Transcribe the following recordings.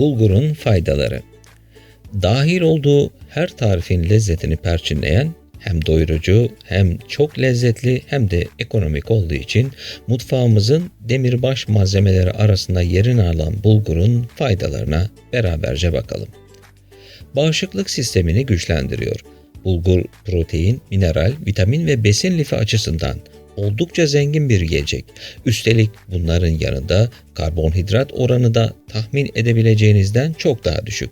Bulgurun faydaları Dahil olduğu her tarifin lezzetini perçinleyen hem doyurucu hem çok lezzetli hem de ekonomik olduğu için mutfağımızın demirbaş malzemeleri arasında yerini alan bulgurun faydalarına beraberce bakalım. Bağışıklık sistemini güçlendiriyor. Bulgur protein, mineral, vitamin ve besin lifi açısından oldukça zengin bir yiyecek. Üstelik bunların yanında karbonhidrat oranı da tahmin edebileceğinizden çok daha düşük.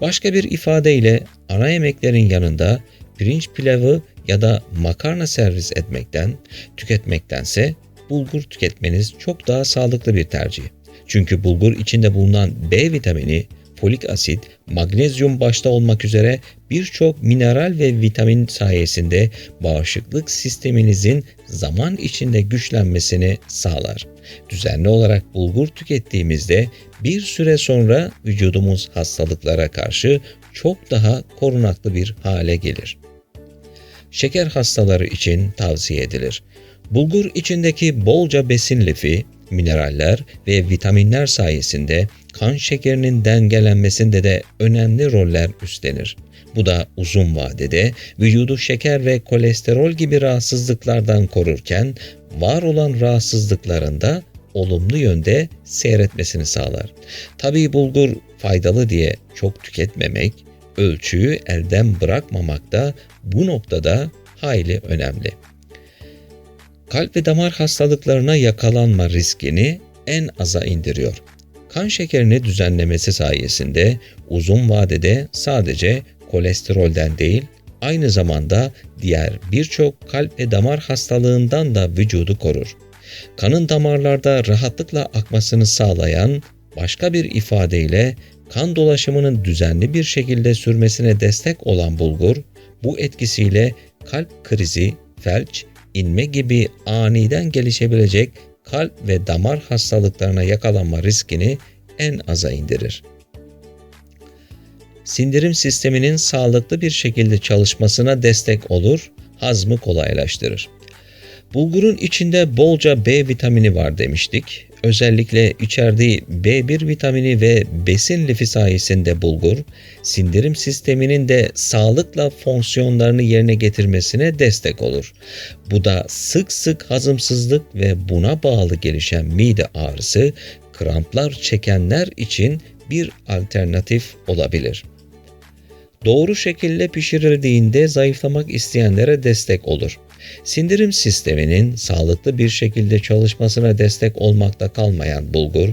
Başka bir ifadeyle ana yemeklerin yanında pirinç pilavı ya da makarna servis etmekten, tüketmektense bulgur tüketmeniz çok daha sağlıklı bir tercih. Çünkü bulgur içinde bulunan B vitamini folik asit, magnezyum başta olmak üzere birçok mineral ve vitamin sayesinde bağışıklık sisteminizin zaman içinde güçlenmesini sağlar. Düzenli olarak bulgur tükettiğimizde bir süre sonra vücudumuz hastalıklara karşı çok daha korunaklı bir hale gelir. Şeker hastaları için tavsiye edilir. Bulgur içindeki bolca besin lifi, mineraller ve vitaminler sayesinde kan şekerinin dengelenmesinde de önemli roller üstlenir. Bu da uzun vadede vücudu şeker ve kolesterol gibi rahatsızlıklardan korurken var olan rahatsızlıklarında olumlu yönde seyretmesini sağlar. Tabii bulgur faydalı diye çok tüketmemek, ölçüyü elden bırakmamak da bu noktada hayli önemli. Kalp ve damar hastalıklarına yakalanma riskini en aza indiriyor kan şekerini düzenlemesi sayesinde uzun vadede sadece kolesterolden değil, aynı zamanda diğer birçok kalp ve damar hastalığından da vücudu korur. Kanın damarlarda rahatlıkla akmasını sağlayan, başka bir ifadeyle kan dolaşımının düzenli bir şekilde sürmesine destek olan bulgur, bu etkisiyle kalp krizi, felç, inme gibi aniden gelişebilecek kalp ve damar hastalıklarına yakalanma riskini en aza indirir. Sindirim sisteminin sağlıklı bir şekilde çalışmasına destek olur, hazmı kolaylaştırır. Bulgurun içinde bolca B vitamini var demiştik. Özellikle içerdiği B1 vitamini ve besin lifi sayesinde bulgur, sindirim sisteminin de sağlıkla fonksiyonlarını yerine getirmesine destek olur. Bu da sık sık hazımsızlık ve buna bağlı gelişen mide ağrısı, kramplar çekenler için bir alternatif olabilir. Doğru şekilde pişirildiğinde zayıflamak isteyenlere destek olur. Sindirim sisteminin sağlıklı bir şekilde çalışmasına destek olmakta kalmayan bulgur,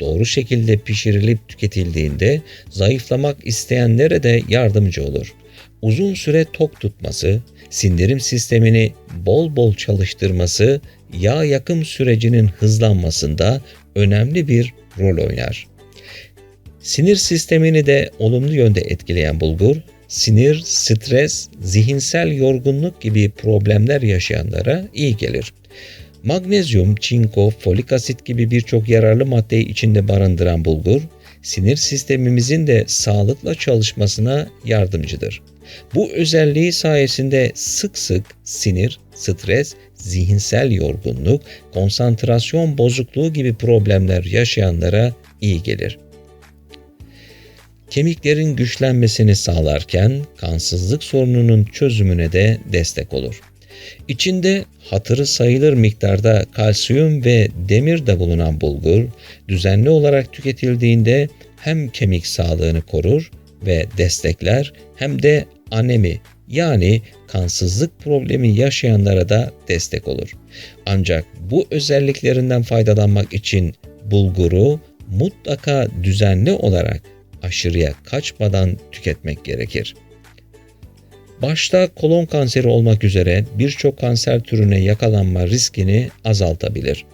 doğru şekilde pişirilip tüketildiğinde zayıflamak isteyenlere de yardımcı olur. Uzun süre tok tutması, sindirim sistemini bol bol çalıştırması, yağ yakım sürecinin hızlanmasında önemli bir rol oynar. Sinir sistemini de olumlu yönde etkileyen bulgur, sinir, stres, zihinsel yorgunluk gibi problemler yaşayanlara iyi gelir. Magnezyum, çinko, folik asit gibi birçok yararlı maddeyi içinde barındıran bulgur, sinir sistemimizin de sağlıkla çalışmasına yardımcıdır. Bu özelliği sayesinde sık sık sinir, stres, zihinsel yorgunluk, konsantrasyon bozukluğu gibi problemler yaşayanlara iyi gelir kemiklerin güçlenmesini sağlarken kansızlık sorununun çözümüne de destek olur. İçinde hatırı sayılır miktarda kalsiyum ve demir de bulunan bulgur, düzenli olarak tüketildiğinde hem kemik sağlığını korur ve destekler hem de anemi yani kansızlık problemi yaşayanlara da destek olur. Ancak bu özelliklerinden faydalanmak için bulguru mutlaka düzenli olarak aşırıya kaçmadan tüketmek gerekir. Başta kolon kanseri olmak üzere birçok kanser türüne yakalanma riskini azaltabilir.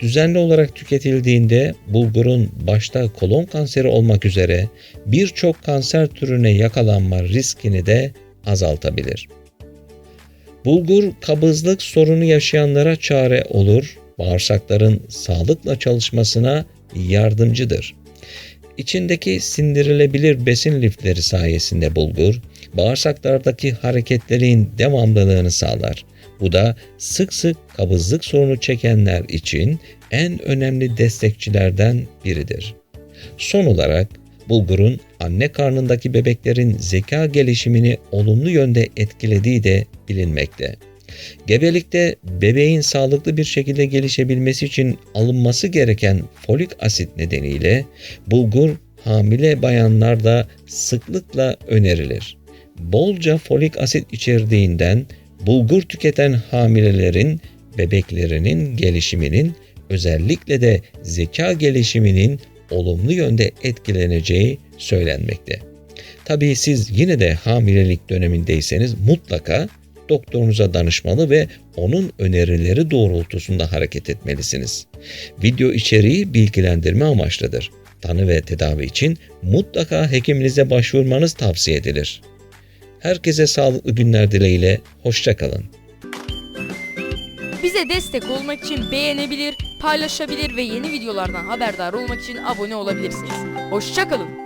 Düzenli olarak tüketildiğinde bulgurun başta kolon kanseri olmak üzere birçok kanser türüne yakalanma riskini de azaltabilir. Bulgur kabızlık sorunu yaşayanlara çare olur, bağırsakların sağlıkla çalışmasına yardımcıdır. İçindeki sindirilebilir besin lifleri sayesinde bulgur, bağırsaklardaki hareketlerin devamlılığını sağlar. Bu da sık sık kabızlık sorunu çekenler için en önemli destekçilerden biridir. Son olarak Bulgurun anne karnındaki bebeklerin zeka gelişimini olumlu yönde etkilediği de bilinmekte. Gebelikte bebeğin sağlıklı bir şekilde gelişebilmesi için alınması gereken folik asit nedeniyle bulgur hamile bayanlarda sıklıkla önerilir. Bolca folik asit içerdiğinden bulgur tüketen hamilelerin bebeklerinin gelişiminin özellikle de zeka gelişiminin olumlu yönde etkileneceği söylenmekte. Tabii siz yine de hamilelik dönemindeyseniz mutlaka doktorunuza danışmalı ve onun önerileri doğrultusunda hareket etmelisiniz. Video içeriği bilgilendirme amaçlıdır. Tanı ve tedavi için mutlaka hekiminize başvurmanız tavsiye edilir. Herkese sağlıklı günler dileğiyle, hoşçakalın. Bize destek olmak için beğenebilir, paylaşabilir ve yeni videolardan haberdar olmak için abone olabilirsiniz. Hoşçakalın.